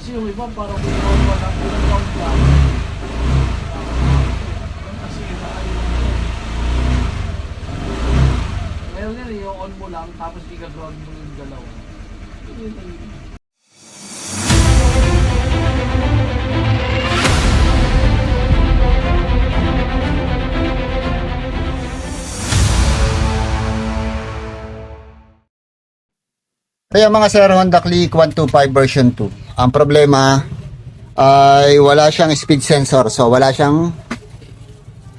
Kasi yung iba parang may pa lang, ilang round lang. Kasi mo. Ngayon yan, yung on mo lang, tapos i-ground mo yung galaw. Nag- Kaya mga sir, Honda Click 125 version 2. Ang problema ay wala siyang speed sensor. So wala siyang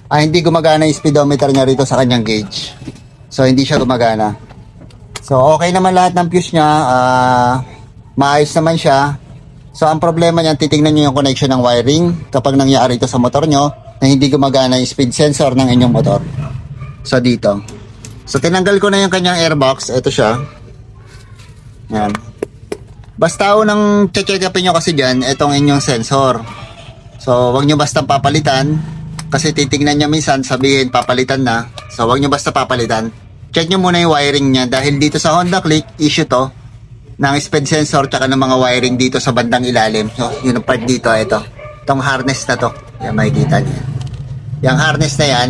ah, hindi gumagana yung speedometer niya rito sa kanyang gauge. So hindi siya gumagana. So okay naman lahat ng fuse niya. ah, maayos naman siya. So ang problema niyan, titingnan niyo yung connection ng wiring kapag nangyari ito sa motor nyo na hindi gumagana yung speed sensor ng inyong motor. So dito. So tinanggal ko na yung kanyang airbox. Ito siya. Yan. Basta unang check upin nyo kasi dyan, itong inyong sensor. So, wag nyo basta papalitan. Kasi titignan nyo minsan, sabihin papalitan na. So, wag nyo basta papalitan. Check nyo muna yung wiring niya dahil dito sa Honda Click, issue to ng speed sensor tsaka ng mga wiring dito sa bandang ilalim. So, yun ang part dito, ito. Itong harness na to. Yan, makikita yan. Yung harness na yan,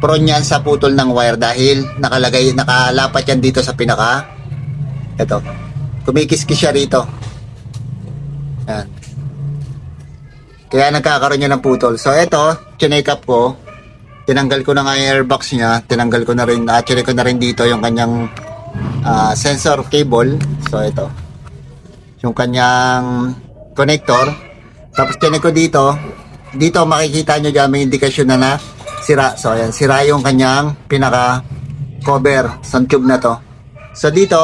prone yan sa putol ng wire dahil nakalagay, nakalapat yan dito sa pinaka ito. Kumikiskis siya rito. Yan. Kaya nagkakaroon niya ng putol. So ito, chinek up ko. Tinanggal ko na nga yung airbox niya. Tinanggal ko na rin, actually ko na rin dito yung kanyang ah, sensor cable. So ito. Yung kanyang connector. Tapos chinek ko dito. Dito makikita nyo dyan may indikasyon na na sira. So ayan, sira yung kanyang pinaka cover sa tube na to. So dito,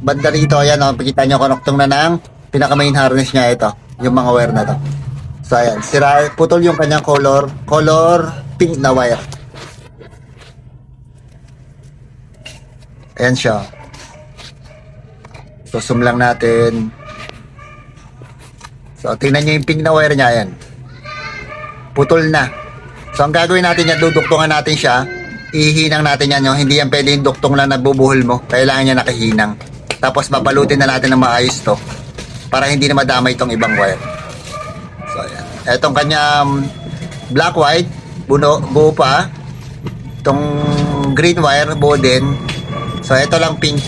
banda rito, ayan o, pakita nyo konoktong na ng pinaka main harness niya ito, yung mga wire na to. So ayan, sira, putol yung kanyang color, color pink na wire. Ayan siya. So zoom lang natin. So tingnan nyo yung pink na wire niya, ayan. Putol na. So ang gagawin natin yan, duduktungan natin siya. Ihinang natin yan, yung hindi yan pwede yung duktong lang nagbubuhol mo. Kailangan niya nakahinang. Tapos babalutin na natin ng maayos to para hindi na madamay itong ibang wire. So ayan. Etong kanyang black white, buno, buo pa. Itong green wire, buo din. So ito lang pink.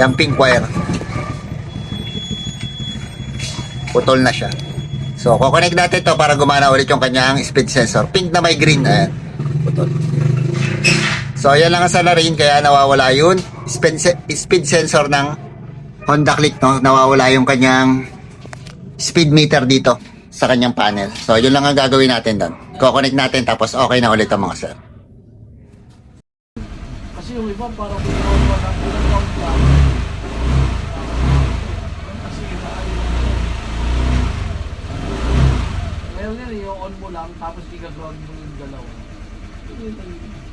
Yung pink wire. Putol na siya. So, kukonect natin to para gumana ulit yung kanyang speed sensor. Pink na may green. Ayan. Putol. So, yan lang ang salarin kaya nawawala yun. Speed, speed sensor ng Honda Click, no? Nawawala yung kanyang speed meter dito sa kanyang panel. So, yun lang ang gagawin natin doon. Kukonect natin tapos okay na ulit ang mga sir. Kasi yung iba parang. Ngayon yan, yung on mo lang, tapos i-ground mo yung galaw. Yun yung